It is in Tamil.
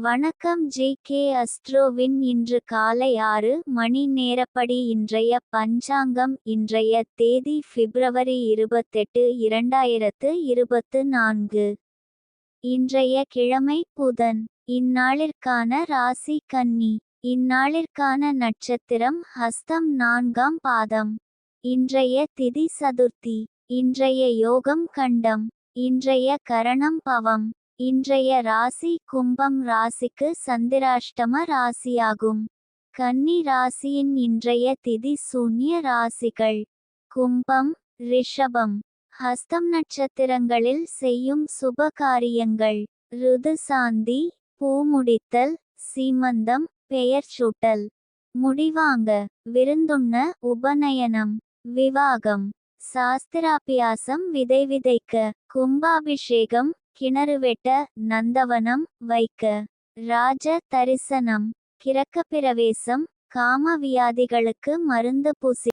வணக்கம் ஜே கே அஸ்ட்ரோவின் இன்று காலை ஆறு மணி நேரப்படி இன்றைய பஞ்சாங்கம் இன்றைய தேதி பிப்ரவரி இருபத்தெட்டு இரண்டாயிரத்து இருபத்து நான்கு. இன்றைய கிழமை புதன். இந்நாளிற்கான ராசி கன்னி. இந்நாளிற்கான நட்சத்திரம் ஹஸ்தம் நான்காம் பாதம். இன்றைய திதி சதுர்த்தி. இன்றைய யோகம் கண்டம். இன்றைய கரணம் பவம். இன்றைய ராசி கும்பம் ராசிக்கு சந்திராஷ்டம ராசியாகும். கன்னி ராசியின் இன்றைய திதி சூன்ய ராசிகள். கும்பம் ரிஷபம். ஹஸ்தம் நட்சத்திரங்களில் செய்யும் சுப காரியங்கள் ருது சாந்தி பூமுடித்தல் சீமந்தம் பெயர் சூட்டல். முடிவாங்க. விருந்துண்ண உபநயனம். விவாகம். சாஸ்திராபியாசம் விதை விதைக்க. கும்பாபிஷேகம் கிணறு வெட்ட நந்தவனம் வைக்க. ராஜ தரிசனம். கிரக்க பிரவேசம் காம வியாதிகளுக்கு மருந்து பூசி